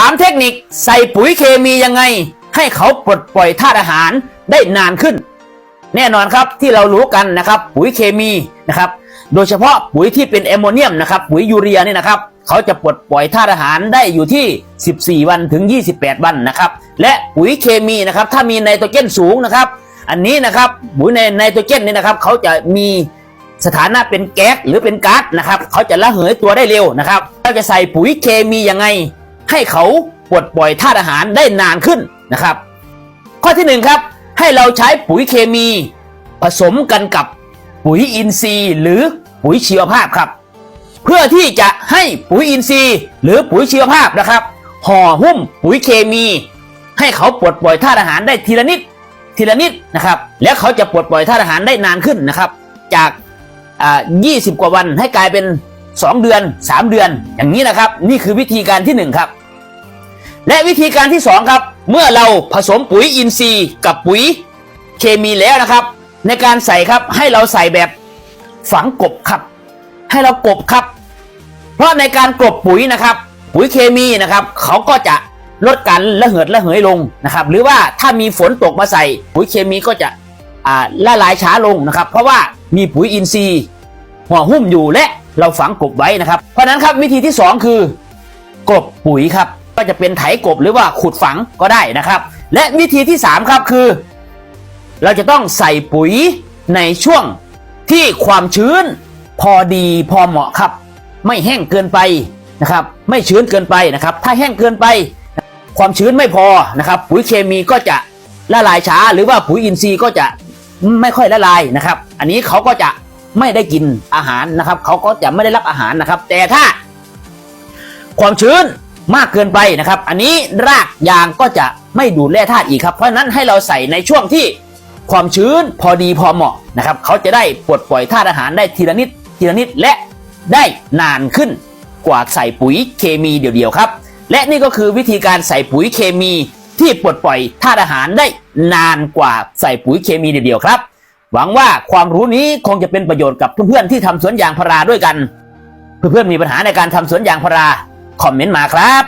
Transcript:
สามเทคนิคใส่ปุ๋ยเคมียังไง ให้เขาปลดปล่อยธาตุอาหารได้นานขึ้น แน่นอนครับที่เรารู้กันนะครับ ปุ๋ยเคมีนะครับ โดยเฉพาะปุ๋ยที่เป็นแอมโมเนียมนะครับ ปุ๋ยยูเรียเนี่ยนะครับ เขาจะปลดปล่อยธาตุอาหารได้อยู่ที่ 14 วันถึง 28 วันนะครับ และปุ๋ยเคมีนะครับ ถ้ามีไนโตรเจนสูงนะครับ อันนี้นะครับปุ๋ยในไนโตรเจนเนี่ยนะครับ เขาจะมีสถานะเป็นแก๊สหรือเป็นก๊าซนะครับ เขาจะระเหยตัวได้เร็วนะครับเราจะใส่ปุ๋ยเคมียังไง ให้เขาปลดปล่อยธาตุอาหารได้นานขึ้นนะครับ ข้อที่หนึ่งครับ ให้เราใช้ปุ๋ยเคมี ผสมกันกับปุ๋ยอินทรีย์หรือปุ๋ยชีวภาพครับ เพื่อที่จะให้ปุ๋ยอินทรีย์ หรือปุ๋ยชีวภาพนะครับห่อหุ้มปุ๋ยเคมี ให้เขาปลดปล่อยธาตุอาหารได้ทีละนิดทีละนิดนะครับ แล้วเขาจะปลดปล่อยธาตุอาหารได้นานขึ้นนะครับ จากอ่า20 กว่าวันให้กลายเป็น 2 เดือน 3 เดือน อย่างนี้นะครับ นี่คือวิธีการที่หนึ่งครับ และวิธีการที่สองครับ เมื่อเราผสมปุ๋ยอินทรีย์กับปุ๋ยเคมีแล้วนะครับ ในการใส่ครับให้เราใส่แบบฝังกบครับ ให้เรากบครับ เพราะในการกลบปุ๋ยนะครับ ปุ๋ยเคมีนะครับเขาก็จะลดการระเหิดระเหยลงนะครับ หรือว่าถ้ามีฝนตกมาใส่ ปุ๋ยเคมีก็จะละลายช้าลงนะครับ เพราะว่ามีปุ๋ยอินทรีย์ห่อหุ้มอยู่และ เราฝังกบไว้นะครับ เพราะนั้นครับวิธีที่สองคือกบปุ๋ยครับ ก็จะเป็นไถกบหรือว่าขุดฝังก็ได้นะครับ และวิธีที่สามครับคือ เราจะต้องใส่ปุ๋ยในช่วงที่ความชื้นพอดีพอเหมาะครับ ไม่แห้งเกินไปนะครับ ไม่ชื้นเกินไปนะครับ ถ้าแห้งเกินไป ความชื้นไม่พอนะครับ ปุ๋ยเคมีก็จะละลายช้า หรือว่าปุ๋ยอินทรีย์ก็จะไม่ค่อยละลายนะครับ อันนี้เขาก็จะ ไม่ได้กินอาหารนะครับ เขาก็จะไม่ได้รับอาหารนะครับ แต่ถ้า ความชื้นมากเกินไปนะครับ อันนี้รากยางก็จะไม่ดูดแร่ธาตุอีกครับเพราะฉะนั้นให้เราใส่ในช่วงที่ความชื้นพอดีพอเหมาะนะครับ เขาจะได้ปลดปล่อยธาตุอาหารได้ทีละนิดทีละนิดและได้นานขึ้นกว่าใส่ปุ๋ยเคมีเดียวๆครับ และนี่ก็คือวิธีการใส่ปุ๋ยเคมีที่ปลดปล่อยธาตุอาหารได้นานกว่าใส่ปุ๋ยเคมีเดียวๆครับ หวังว่าความรู้นี้คงจะเป็นประโยชน์กับเพื่อนๆที่ทำสวนยางพาราด้วยกัน เพื่อนๆมีปัญหาในการทำสวนยางพาราคอมเมนต์มาครับ